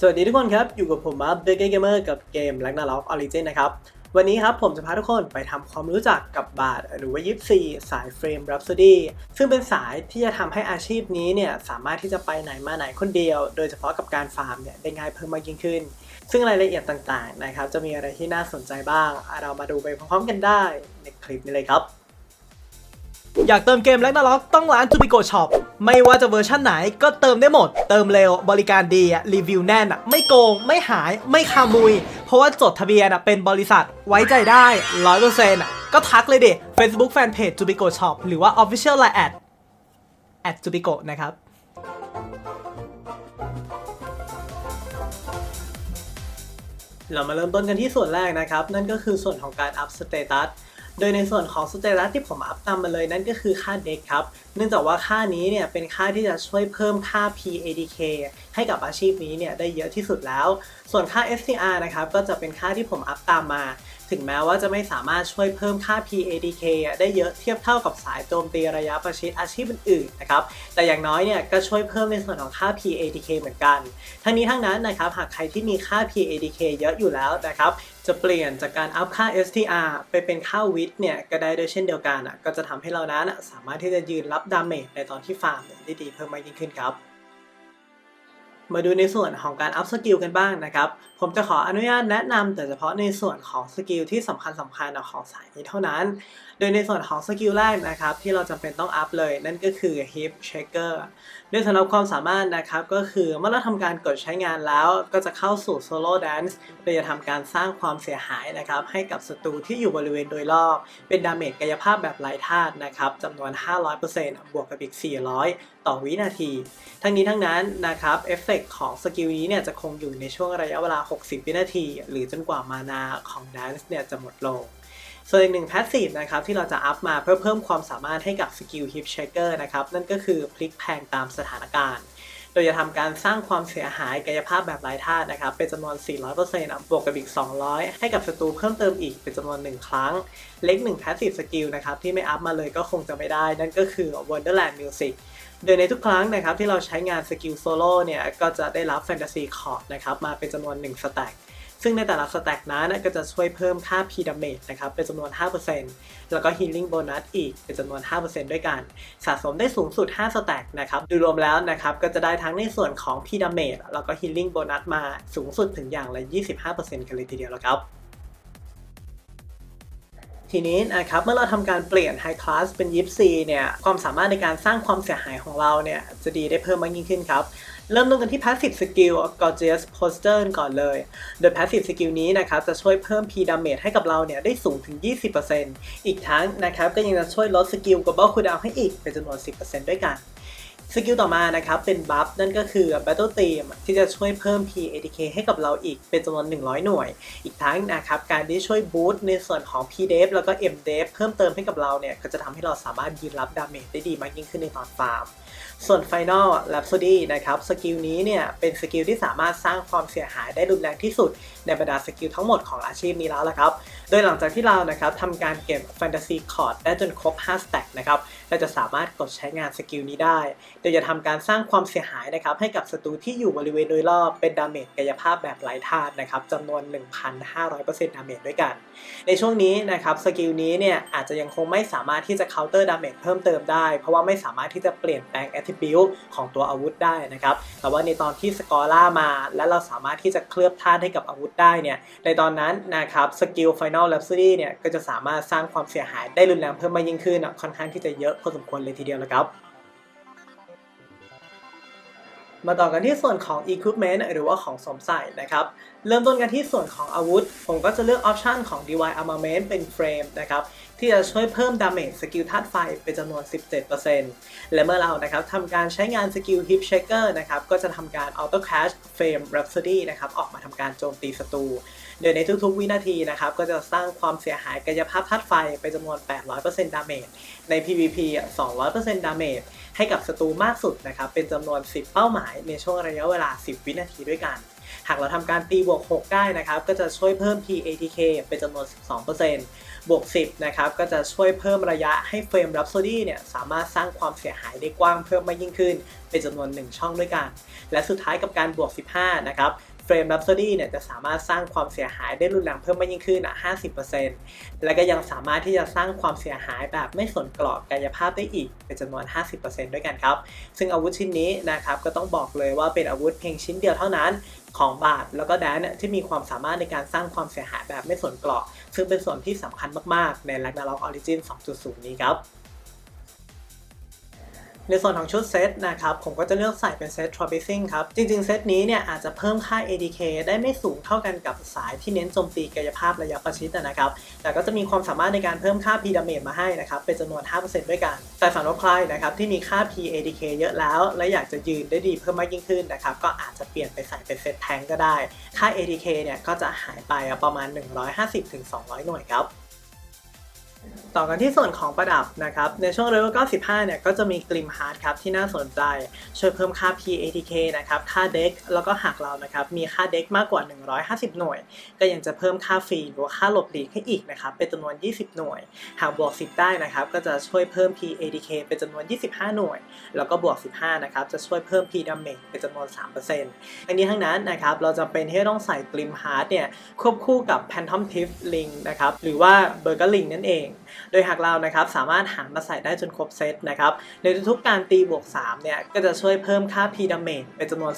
สวัสดีทุกคนครับ อยู่กับผมมาเบเกอร์เกมเมอร์กับเกม r a g n a r o k Origin นนะครับ วันนี้ครับผมจะพาทุกคนไปทำความรู้จักกับบาทหรือว่ายิปซีสายเฟรม Rhapsody ซึ่งเป็นสายที่จะทำให้อาชีพนี้เนี่ย สามารถที่จะไปไหนมาไหนคนเดียว โดยเฉพาะกับการฟาร์มเนี่ย ได้ง่ายเพิ่มมากยิ่งขึ้น ซึ่งรายละเอียดต่างๆนะครับ จะมีอะไรที่น่าสนใจบ้าง เรามาดูไปพร้อมๆกันได้ในคลิปนี้เลยครับ อยากเติมเกมแล็กนาล็อกต้องร้าน t ู b ิโกช็อปไม่ว่าจะเวอร์ชั่นไหนก็เติมได้หมด เติมเร็วบริการดีรีวิวแน่นไม่โกง ไม่หาย ไม่คามุย เพราะว่าจดทะเบียนเป็นบริษัทไว้ใจได้100%อะก็ทักเลยเดิ Facebook Fanpage จูบิโกช็อปหรือว่า Official Line แอดแอดจูบิโกนะครับเรามาเริ่มต้นกันที่ส่วนแรกนะครับ นั่นก็คือส่วนของการอัพสเตตัส โดยในส่วนของสเตตัสที่ผมอัพตามมาเลยนั่นก็คือค่าเด็กครับ เนื่องจากว่าค่านี้เนี่ยเป็นค่าที่จะช่วยเพิ่มค่า PADK ให้กับอาชีพนี้เนี่ยได้เยอะที่สุดแล้ว ส่วนค่า STR นะครับก็จะเป็นค่าที่ผมอัพตามมา ถึงแม้ว่าจะไม่สามารถช่วยเพิ่มค่า PADK ได้เยอะเทียบเท่ากับสายโจมตีระยะประชิดอาชีพอื่นๆนะครับ แต่อย่างน้อยเนี่ยก็ช่วยเพิ่มในส่วนของค่า PADK เหมือนกัน ทั้งนี้ทั้งนั้นนะครับหากใครที่มีค่า PADK เยอะอยู่แล้วนะครับ จะเปลี่ยนจากการอัพค่า STR ไปเป็นค่าวิทเนี่ยก็ได้โดยเช่นเดียวกันอะก็จะทำให้เรานั้นสามารถที่จะยืนรับดาเมจในตอนที่ฟาร์มได้ดีเพิ่มมากยิ่งขึ้นครับ มาดูในส่วนของการอัพสกิลกันบ้างนะครับ ผมจะขออนุญาตแนะนำแต่เฉพาะในส่วนของสกิลที่สำคัญสำคัญของสายนี้เท่านั้นโดยในส่วนของสกิลแรกนะครับที่เราจำเป็นต้องอัพเลย นั่นก็คือ hip shaker โดยสำหรับความสามารถนะครับก็คือเมื่อเราทำการกดใช้งานแล้วก็จะเข้าสู่ solo dance โดยจะทำการสร้างความเสียหายนะครับให้กับศัตรูที่อยู่บริเวณโดยรอบ เป็นดาเมจกายภาพแบบไร้ธาตุนะครับจำนวน 500%บวกกับอีก 400 ต่อวินาที ทั้งนี้ทั้งนั้นนะครับเอฟเฟกของสกิลนี้เนี่ยจะคงอยู่ในช่วงระยะเวลา 60 วินาที หรือจนกว่ามานาของ Dance เนี่ยจะหมดลง ส่วนอีกหนึ่งแพสซีฟนะครับที่เราจะอัพมาเพื่อเพิ่มความสามารถให้กับสกิล Hip Shaker นะครับนั่นก็คือพลิกแพงตามสถานการณ์โดยจะทำการสร้างความเสียหายกายภาพแบบไร้ธาตุนะครับ เป็นจำนวน 400%อะบวกกับอีก 200 ให้กับศัตรูเพิ่มเติมอีกเป็นจำนวน 1 ครั้ง เล็ก1 Passive Skill นะครับ ที่ไม่อัพมาเลยก็คงจะไม่ได้ นั่นก็คือ Wonderland Music โดยในทุกครั้งนะครับที่เราใช้งานสกิลโซโล่เนี่ย ก็จะได้รับแฟนตาซีคอร์ดนะครับ มาเป็นจำนวน1สแต็ก ซึ่งในแต่ละสแต็กนั้นก็จะช่วยเพิ่มค่า P damage นะครับเป็นจำนวน 5%แล้วก็ healing bonus อีกเป็นจำนวน 5%ด้วยกัน สะสมได้สูงสุด 5 สแต็กนะครับโดยรวมแล้วนะครับก็จะได้ทั้งในส่วนของ P damage แล้วก็ healing bonus มาสูงสุดถึงอย่างละ 25%กันเลยทีเดียวแล้วครับ ทีนี้นะครับเมื่อเราทำการเปลี่ยน High Class เป็น y i p c เนี่ยความสามารถในการสร้างความเสียหายของเราเนี่ยจะดีได้เพิ่มมากยิ่งขึ้นครับเริ่มต้นกันที่ Passive Skill Gorgeous Poster ก่อนเลย โดย Passive Skill นี้นะครับจะช่วยเพิ่ม P Damage ให้กับเราเนี่ยได้สูงถึง 20%อีกทั้งนะครับก็ยังจะช่วยลดสกิล Global Cooldown ให้อีกเป็นจำนวน 10%ด้วยกัน สกิลต่อมานะครับ เป็นบัฟนั่นก็คือ Battle Team ที่จะช่วยเพิ่ม PADK ให้กับเราอีกเป็นจำนวน 100 หน่วย อีกทั้งนะครับ การที่ช่วยบูตในส่วนของ PDEF แล้วก็ MDEF เพิ่มเติมให้กับเราเนี่ย ก็จะทำให้เราสามารถยืนรับดาเมจได้ดีมากยิ่งขึ้นในตอนฟาร์ม ส่วน Final Rhapsody นะครับสกิลนี้เนี่ยเป็นสกิลที่สามารถสร้างความเสียหายได้รุนแรงที่สุด ในบรรดาสกิลทั้งหมดของอาชีพนี้แล้วละครับ โดยหลังจากที่เรานะครับทำการเก็บ Fantasy Cord ได้จนครบ5สแต็กนะครับเราจะสามารถกดใช้งานสกิลนี้ได้ โดยจะทำการสร้างความเสียหายนะครับให้กับศัตรูที่อยู่บริเวณโดยรอบเป็นดาเมจกายภาพแบบไร้ธาตุนะครับจำนวน 1,500%ดาเมจด้วยกัน ในช่วงนี้นะครับสกิลนี้เนี่ยอาจจะยังคงไม่สามารถที่จะ counter damage เพิ่มเติมได้ เพราะว่าไม่สามารถที่จะเปลี่ยนแปลง attribute ของตัวอาวุธได้นะครับ แต่ว่าในตอนที่สกอร่ามา และเราสามารถที่จะเคลือบธาตุให้กับอาวุธได้เนี่ย ในตอนนั้นนะครับสกิล Final Rhapsody เนี่ยก็จะสามารถสร้างความเสียหายได้รุนแรงเพิ่มมากยิ่งขึ้นค่อนข้างที่จะเยอะพอสมควรเลยทีเดียวนะครับมาต่อกันที่ส่วนของ Equipment หรือว่าของสวมใส่นะครับ เริ่มต้นกันที่ส่วนของอาวุธ ผมก็จะเลือกออปชันของ DY Armament เป็นเฟรมนะครับ ที่จะช่วยเพิ่มดาเมจสกิลธาตุไฟเป็นจำนวน 17%และเมื่อเรานะครับทำการใช้งานสกิล Hip Shaker นะครับก็จะทำการ Auto Cash Frame Rhapsody นะครับออกมาทำการโจมตีศัตรูโดยในทุกๆวินาทีนะครับก็จะสร้างความเสียหายกายภาพธาตุไฟเป็นจำนวน 800%ดาเมจใน PVP 200%ดาเมจให้กับศัตรูมากสุดนะครับเป็นจำนวน 10 เป้าหมายในช่วงระยะเวลา 10 วินาทีด้วยกันหากเราทำการตีบวก 6 ได้นะครับ ก็จะช่วยเพิ่ม PATK เป็นจำนวน 12% บวก 10 นะครับ ก็จะช่วยเพิ่มระยะให้เฟรม Rhapsody เนี่ยสามารถสร้างความเสียหายได้กว้างเพิ่มมากยิ่งขึ้น เป็นจำนวน 1 ช่องด้วยกัน และสุดท้ายกับการบวก 15 นะครับเฟรม Rhapsody เนี่ยจะสามารถสร้างความเสียหายได้รุนแรงเพิ่มมากยิ่งขึ้นอะ50%และก็ยังสามารถที่จะสร้างความเสียหายแบบไม่สนกรอบกายภาพได้อีก เป็นจำนวน 50%ด้วยกันครับ ซึ่งอาวุธชิ้นนี้นะครับก็ต้องบอกเลยว่าเป็นอาวุธเพียงชิ้นเดียวเท่านั้นของบาทแล้วก็แดนเนี่ยที่มีความสามารถในการสร้างความเสียหายแบบไม่สนกราะ ซึ่งเป็นส่วนที่สำคัญมากๆ ใน Ragnarok Origin 2.0 นี้ครับ ในส่วนของชุดเซตนะครับผมก็จะเลือกใส่เป็นเซต t r o p i c i n g ครับ จริงๆ เซตนี้เนี่ยอาจจะเพิ่มค่า ADK ได้ไม่สูงเท่ากันกับสายที่เน้นโจมตีกายภาพระยะประชิดนะครับ แต่ก็จะมีความสามารถในการเพิ่มค่า P damage มาให้นะครับ เป็นจำนวน 5%ด้วยกัน แต่สำหรับใครนะครับที่มีค่า P ADK เยอะแล้ว และอยากจะยืนได้ดีเพิ่มมากยิ่งขึ้นนะครับก็อาจจะเปลี่ยนไปใส่เป็นเซตแทงก็ได้ ค่า ADK เนี่ยก็จะหายไปประมาณ 150-200 หน่วยครับ ต่อกันที่ส่วนของประดับนะครับ ในช่วงเลเวล95 เนี่ย ก็จะมีกลิมฮาร์ดครับที่น่าสนใจ ช่วยเพิ่มค่า PATK นะครับ ค่าเด็กแล้วก็หากเรานะครับ มีค่าเด็กมากกว่า 150 หน่วย ก็ยังจะเพิ่มค่าฟรีหรือว่าค่าหลบหลีกให้อีกนะครับ เป็นจำนวน 20 หน่วย หากบวก 10 ได้นะครับ ก็จะช่วยเพิ่ม PATK เป็นจำนวน 25 หน่วย แล้วก็บวก 15 นะครับ จะช่วยเพิ่ม P damage เป็นจำนวน3%อันนี้ทั้งนั้นนะครับ เราจำเป็นที่ต้องใส่กลิมฮาร์ดเนี่ยควบคู่กับ Phantom Thief Ring นะครับหรือว่า Burger Ring นั่นเองโดยหากเรานะครับสามารถหามาใส่ได้จนครบเซตนะครับในทุกๆการตีบวก3เนี่ยก็จะช่วยเพิ่มค่า P damage เป็นจำนวน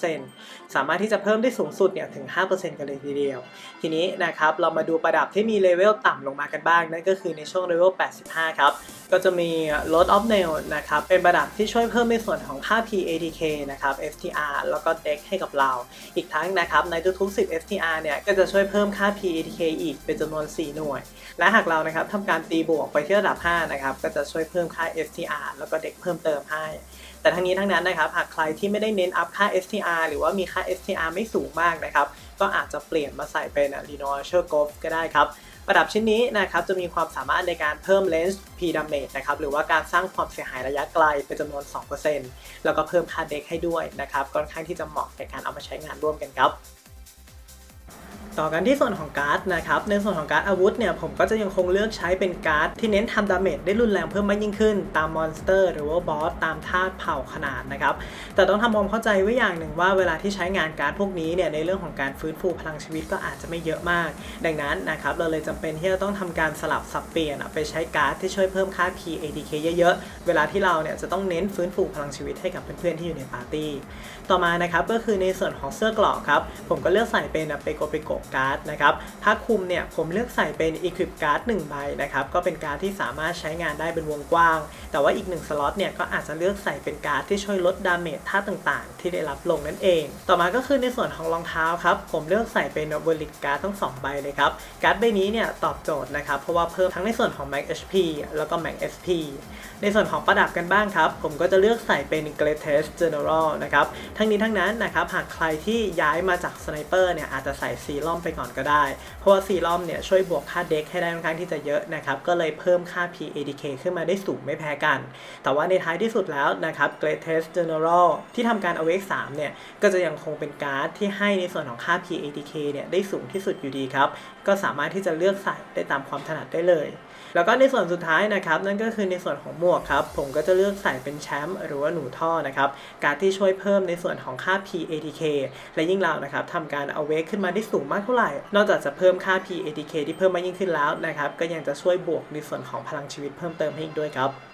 0.5%สามารถที่จะเพิ่มได้สูงสุดเนี่ยถึง 5%กันเลยทีเดียว ทีนี้นะครับเรามาดูประดับที่มีเลเวลต่ำลงมากันบ้าง นั่นก็คือในช่วงเลเวล 85 ครับก็จะมี Load of Nail นะครับ เป็นประดับที่ช่วยเพิ่มในส่วนของค่า PATK นะครับ FTR แล้วก็ Deck ให้กับเรา อีกทั้งนะครับ ในทุกๆ10 FTR เนี่ย ก็จะช่วยเพิ่มค่า PATK อีกเป็นจำนวน 4 หน่วย และหากเรานะครับทำการตีบวกไปที่ระดับ 5 นะครับ ก็จะช่วยเพิ่มค่า FTR แล้วก็ Deck เพิ่มเติมให้ แต่ทั้งนี้ทั้งนั้นนะครับ หากใครที่ไม่ได้เน้นอัพค่า FTR หรือว่ามีค่า FTR ไม่สูงมากนะครับ ก็อาจจะเปลี่ยนมาใส่เป็น r e n o a r g o f ก็ได้ครับประดับชิ้นนี้นะครับจะมีความสามารถในการเพิ่ม Range P Damage นะครับหรือว่าการสร้างความเสียหายระยะไกลเป็นจำนวน 2%แล้วก็เพิ่มค่าเด็กให้ด้วยนะครับค่อนข้างที่จะเหมาะในการเอามาใช้งานร่วมกันครับ ต่อกันที่ส่วนของการ์ดนะครับในส่วนของการ์ดอาวุธเนี่ยผมก็จะยังคงเลือกใช้เป็นการ์ดที่เน้นทำดาเมจได้รุนแรงเพิ่มมากยิ่งขึ้น ตามมอนสเตอร์หรือว่าบอสตามธาตุเผ่าขนาดนะครับแต่ต้องทำความเข้าใจไว้อย่างหนึ่งว่าเวลาที่ใช้งานการ์ดพวกนี้เนี่ยในเรื่องของการฟื้นฟูพลังชีวิตก็อาจจะไม่เยอะมาก ดังนั้นนะครับเราเลยจำเป็นที่จะต้องทำการสลับสับเปลี่ยนไปใช้การ์ดที่ช่วยเพิ่มค่า PADK เยอะๆ เวลาที่เราเนี่ยจะต้องเน้นฟื้นฟูพลังชีวิตให้กับเพื่อนๆที่อยู่ในปาร์ตี้ ต่อมานะครับก็คือในส่วนของเสื้อกราะครับผมก็เลือกใส่เป็นเปโกเปโกการ์ดนะครับผ้าคลุมเนี่ยผมเลือกใส่เป็น Equip Card 1ใบนะครับก็เป็นการ์ดที่สามารถใช้งานได้เป็นวงกว้าง แต่ว่าอีก1สล็อตเนี่ยก็อาจจะเลือกใส่เป็นการ์ดที่ช่วยลดดาเมจท่าต่างๆ ที่ได้รับลงนั่นเอง ต่อมาก็คือในส่วนของรองเท้าครับผมเลือกใส่เป็น v e r l i t Card ทั้ง2ใบเลยครับการ์ดใบนี้เนี่ยตอบโจทย์นะครับเพราะว่าเพิ่มทั้งในส่วนของ Max HP แล้วก็ Max SP ในส่วนของประดับกันบ้างครับผมก็จะเลือกใส่เป็น Greatest General นะครับทั้งนี้ทั้งนั้นนะครับหากใครที่ย้ายมาจากสไนเปอร์เนี่ยอาจจะใส่ซีรอมไปก่อนก็ได้ เพราะว่าซีรอมเนี่ยช่วยบวกค่าเด็กให้ได้ค่อนข้างที่จะเยอะนะครับ ก็เลยเพิ่มค่า PADK ขึ้นมาได้สูงไม่แพ้กัน แต่ว่าในท้ายที่สุดแล้วนะครับ Greatest General ที่ทำการ Awake 3เนี่ย ก็จะยังคงเป็นการ์ดที่ให้ในส่วนของค่า PADK เนี่ยได้สูงที่สุดอยู่ดีครับ ก็สามารถที่จะเลือกใส่ได้ตามความถนัดได้เลย แล้วก็ในส่วนสุดท้ายนะครับนั่นก็คือในส่วนของหมวกครับผมก็จะเลือกใส่เป็นแชมป์หรือว่าหนูท่อนะครับการที่ช่วยเพิ่มในส่วนของค่า PATK และยิ่งเรานะครับทำการเอาเวกขึ้นมาได้สูงมากเท่าไหร่ นอกจากจะเพิ่มค่า PATK ที่เพิ่มมากยิ่งขึ้นแล้วนะครับก็ยังจะช่วยบวกในส่วนของพลังชีวิตเพิ่มเติมให้อีกด้วยครับ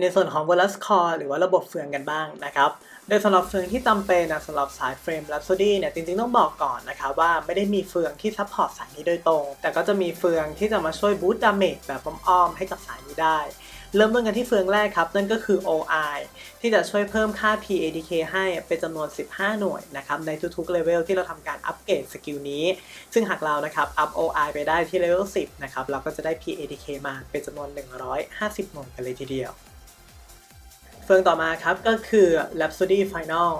ในส่วนของ v e r u s Core หรือว่าระบบเฟืองกันบ้างนะครับ โดยสำหรับเฟืองที่จำเป็นนะสำหรับสายเฟรม Rhapsody เนี่ยจริงๆต้องบอกก่อนนะครับว่าไม่ได้มีเฟืองที่ซัพพอร์ตสายนี้โดยตรง แต่ก็จะมีเฟืองที่จะมาช่วยบูตดาเมจแบบอ้อมๆให้กับสายนี้ได้ เริ่มต้นกันที่เฟืองแรกครับ นั่นก็คือ OI ที่จะช่วยเพิ่มค่า PADK ให้เป็นจำนวน 15 หน่วยนะครับในทุกๆเลเวลที่เราทำการอัปเกรดสกิลนี้ ซึ่งหากเรานะครับอัพ OI ไปได้ที่เลเวล 10 นะครับเราก็จะได้ PADK มาเป็นจำนวน 150 หน่วยกันเลยทีเดียว เฟืองต่อมาครับก็คือ Rhapsody Final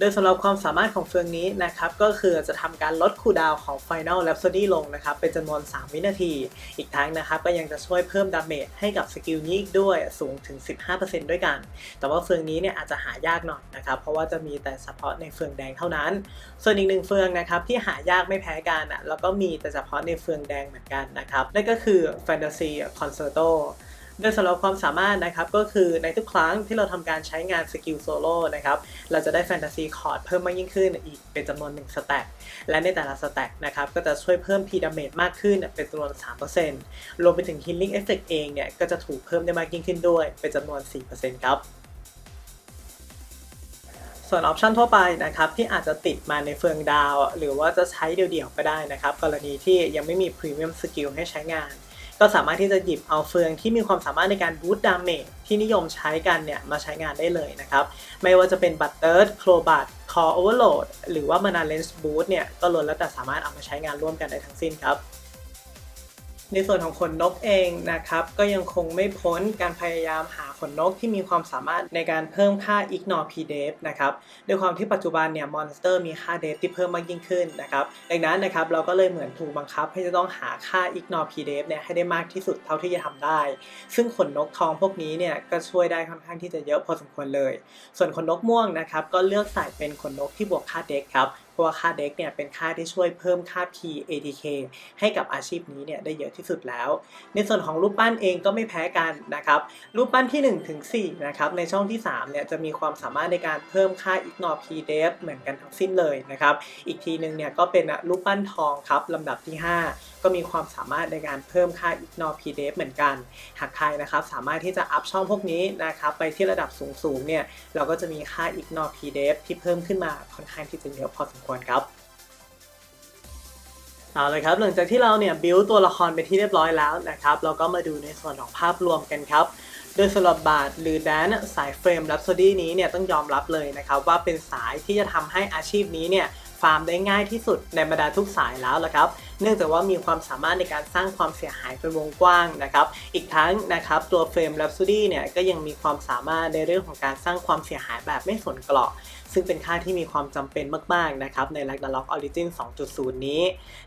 โดยสำหรับความสามารถของเฟืองนี้นะครับก็คือจะทำการลดคูลดาวของ Final Rhapsody ลงนะครับเป็นจำนวน 3 วินาที อีกทั้งนะครับก็ยังจะช่วยเพิ่มดาเมจให้กับสกิลนี้อีกด้วยสูงถึง 15%ด้วยกัน แต่ว่าเฟืองนี้เนี่ยอาจจะหายากหน่อยนะครับเพราะว่าจะมีแต่เฉพาะในเฟืองแดงเท่านั้น ส่วนอีกหนึ่งเฟืองนะครับที่หายากไม่แพ้กันอะแล้วก็มีแต่เฉพาะในเฟืองแดงเหมือนกันนะครับนั่นก็คือ Fantasy Concerto โดยสำหรับความสามารถนะครับก็คือในทุกครั้งที่เราทำการใช้งานสกิลโซโล่นะครับเราจะได้แฟนตาซีคอร์ดเพิ่มมากยิ่งขึ้นอีกเป็นจำนวน1สแต็กและในแต่ละสแต็กนะครับก็จะช่วยเพิ่ม P damage มากขึ้นเป็นจำนวน 3%รวมไปถึง healing effect เองเนี่ยก็จะถูกเพิ่มได้มากยิ่งขึ้นด้วย เป็นจำนวน 4%ครับส่วนออปชันทั่วไปนะครับที่อาจจะติดมาในเฟืองดาว หรือว่าจะใช้เดี่ยวๆก็ได้นะครับ กรณีที่ยังไม่มีพรีเมียมสกิลให้ใช้งาน ก็สามารถที่จะหยิบเอาเฟืองที่มีความสามารถในการบูตดาเมจที่นิยมใช้กันเนี่ยมาใช้งานได้เลยนะครับ ไม่ว่าจะเป็นบัตเตอร์โครบัตคอโอเวอร์โหลดหรือว่ามานาเลนส์บูตเนี่ยก็ล้วนแล้วแต่สามารถเอามาใช้งานร่วมกันได้ทั้งสิ้นครับ ในส่วนของขนนกเองนะครับ ก็ยังคงไม่พ้นการพยายามหาขนนกที่มีความสามารถในการเพิ่มค่า ignore p d e f นะครับด้วยความที่ปัจจุบันเนี่ยมอนสเตอร์มีค่า def ที่เพิ่มมากยิ่งขึ้นนะครับดังนั้นนะครับเราก็เลยเหมือนถูกบังคับให้จะต้องหาค่า ignore p d e f เนี่ยให้ได้มากที่สุดเท่าที่จะทำได้ ซึ่งขนนกทองพวกนี้เนี่ยก็ช่วยได้ค่อนข้างที่จะเยอะพอสมควรเลย ส่วนขนนกม่วงนะครับก็เลือกใส่เป็นขนนกที่บวกค่าเด็กครับ ราะว่าค่าเด็กเนี่ยเป็นค่าที่ช่วยเพิ่มค่า P ATK ให้กับอาชีพนี้เนี่ยได้เยอะที่สุดแล้ว ในส่วนของรูปปั้นเองก็ไม่แพ้กันนะครับ รูปปั้นที่1ถึง4นะครับในช่องที่3เนี่ยจะมีความสามารถในการเพิ่มค่า ignore p d e f เหมือนกันทั้งสิ้นเลยนะครับ อีกทีหนึ่งเนี่ยก็เป็นรูปปั้นทองครับลำดับที่ 5ก็มีความสามารถในการเพิ่มค่า ignore p d e f เหมือนกัน หากใครนะครับสามารถที่จะอัพช่องพวกนี้นะครับไปที่ระดับสูงๆเนี่ยเราก็จะมีค่า ignore p d e f ที่เพิ่มขึ้นมาค่อนข้างที่จะเยอะพอสมควรครับเอาเลยครับหลังจากที่เราเนี่ยบิวตัวละครไปที่เรียบร้อยแล้วนะครับเราก็มาดูในส่วนของภาพรวมกันครับโดยสำหรับบาทหรือแดนสายเฟรม r ั p โซดี้นี้เนี่ยต้องยอมรับเลยนะครับว่าเป็นสายที่จะทำให้อาชีพนี้เนี่ยฟาร์มได้ง่ายที่สุดในบรรดาทุกสายแล้วละครับ เนื่องจากว่ามีความสามารถในการสร้างความเสียหายเป็นวงกว้างนะครับ อีกทั้งนะครับตัวเฟรม r ั p โซดี้เนี่ยก็ยังมีความสามารถในเรื่องของการสร้างความเสียหายแบบไม่สนเกราะ ซึ่งเป็นค่าที่มีความจำเป็นมาก ๆ นะครับใน Ragnarok Origin 2.0 นี้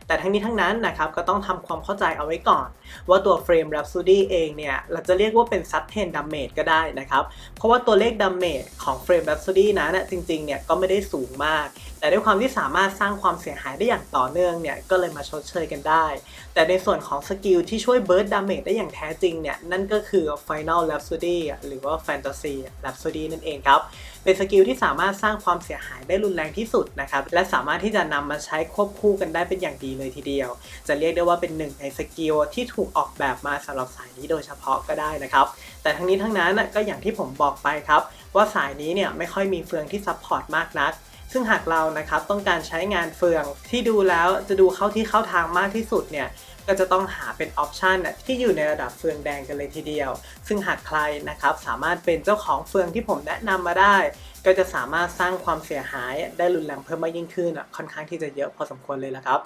แต่ทั้งนี้ทั้งนั้นนะครับก็ต้องทำความเข้าใจเอาไว้ก่อน ว่าตัวเฟรม Rhapsody เองเนี่ยเราจะเรียกว่าเป็น Sustain Damage ก็ได้นะครับ เพราะว่าตัวเลข Damage ของเฟรม Rhapsody นั้นนะจริงๆเนี่ยก็ไม่ได้สูงมาก แต่ด้วยความที่สามารถสร้างความเสียหายได้อย่างต่อเนื่องเนี่ยก็เลยมาชดเชยกันได้ แต่ในส่วนของสกิลที่ช่วยเบิร์ดดาเมจได้อย่างแท้จริงเนี่ยนั่นก็คือ Final Rhapsody หรือว่า Fantasy Rhapsody นั่นเองครับ เป็นสกิลที่สามารถสร้างความเสียหายได้รุนแรงที่สุดนะครับและสามารถที่จะนำมาใช้ควบคู่กันได้เป็นอย่างดีเลยทีเดียว จะเรียกได้ว่าเป็นหนึ่งในสกิลที่ถูกออกแบบมาสำหรับสายนี้โดยเฉพาะก็ได้นะครับแต่ทั้งนี้ทั้งนั้นก็อย่างที่ผมบอกไปครับว่าสายนี้เนี่ยไม่ค่อยมีเฟืองที่ซัพพอร์ตมากนัก ซึ่งหากเรานะครับต้องการใช้งานเฟืองที่ดูแล้วจะดูเข้าที่เข้าทางมากที่สุดเนี่ยก็จะต้องหาเป็นออปชันน่ะที่อยู่ในระดับเฟืองแดงกันเลยทีเดียว ซึ่งหากใครนะครับสามารถเป็นเจ้าของเฟืองที่ผมแนะนำมาได้ ก็จะสามารถสร้างความเสียหายได้รุนแรงเพิ่มมากยิ่งขึ้นอะค่อนข้างที่จะเยอะพอสมควรเลยละครับ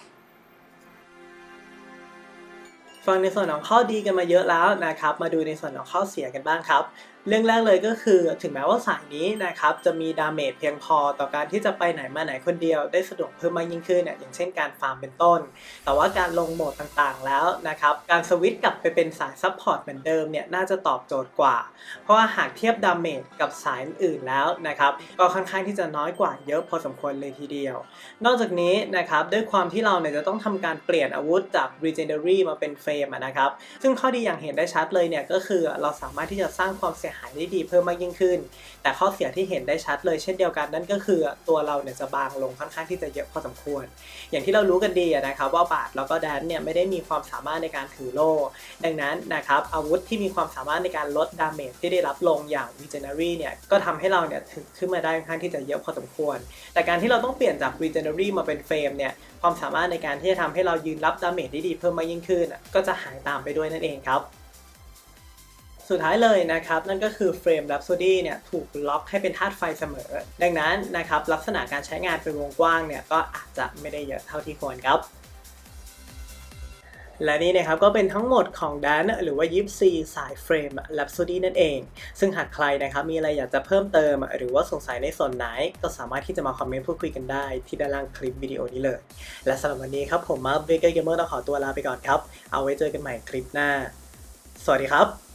ฟังในส่วนของข้อดีกันมาเยอะแล้วนะครับ มาดูในส่วนของข้อเสียกันบ้างครับ เรื่องแรกเลยก็คือถึงแม้ว่าสายนี้นะครับจะมีดาเมจเพียงพอต่อการที่จะไปไหนมาไหนคนเดียวได้สะดวกเพิ่มมากยิ่งขึ้นเนี่ยอย่างเช่นการฟาร์มเป็นต้น แต่ว่าการลงโหมดต่างๆแล้วนะครับการสวิตช์กลับไปเป็นสายซัพพอร์ตเหมือนเดิมเนี่ยน่าจะตอบโจทย์กว่า เพราะว่าหากเทียบดาเมจกับสายอื่นแล้วนะครับก็ค่อนข้างที่จะน้อยกว่าเยอะพอสมควรเลยทีเดียว นอกจากนี้นะครับด้วยความที่เราเนี่ยจะต้องทำการเปลี่ยนอาวุธจาก Legendary มาเป็นเฟรมนะครับซึ่งข้อดีอย่างเห็นได้ชัดเลยเนี่ยก็คือเราสามารถที่จะสร้างความเสียหายได้ดีเพิ่มมากยิ่งขึ้น แต่ข้อเสียที่เห็นได้ชัดเลยเช่นเดียวกันนั่นก็คือตัวเราเนี่ยจะบางลงค่อนข้างที่จะเยอะพอสมควร อย่างที่เรารู้กันดีนะครับว่าบาทแล้วก็แดนเนี่ยไม่ได้มีความสามารถในการถือโล่ ดังนั้นนะครับอาวุธที่มีความสามารถในการลดดาเมจที่ได้รับลงอย่าง Regenerary เนี่ยก็ทำให้เราเนี่ยถึงขึ้นมาได้ค่อนข้างที่จะเยอะพอสมควร แต่การที่เราต้องเปลี่ยนจาก Regenerary มาเป็นเฟรมเนี่ยความสามารถในการที่จะทำให้เรายืนรับดาเมจได้ดีเพิ่มมากยิ่งขึ้น ก็จะหายตามไปด้วยนั่นเองครับ สุดท้ายเลยนะครับ นั่นก็คือเฟรม Rhapsody เนี่ยถูกล็อกให้เป็นธาตุไฟเสมอ ดังนั้นนะครับลักษณะการใช้งานเป็นวงกว้างเนี่ยก็อาจจะไม่ได้เยอะเท่าที่ควรครับและนี่นะครับก็เป็นทั้งหมดของแดนหรือว่ายิปซีสายเฟรม Rhapsody นั่นเอง ซึ่งหากใครนะครับมีอะไรอยากจะเพิ่มเติม หรือว่าสงสัยในส่วนไหน ก็สามารถที่จะมาคอมเมนต์พูดคุยกันได้ที่ด้านล่างคลิปวิดีโอนี้เลย และสำหรับวันนี้ครับผมมาร์คเบเกอร์เกมเมอร์ต้องขอตัวลาไปก่อนครับ เอาไว้เจอกันใหม่คลิปหน้า สวัสดีครับ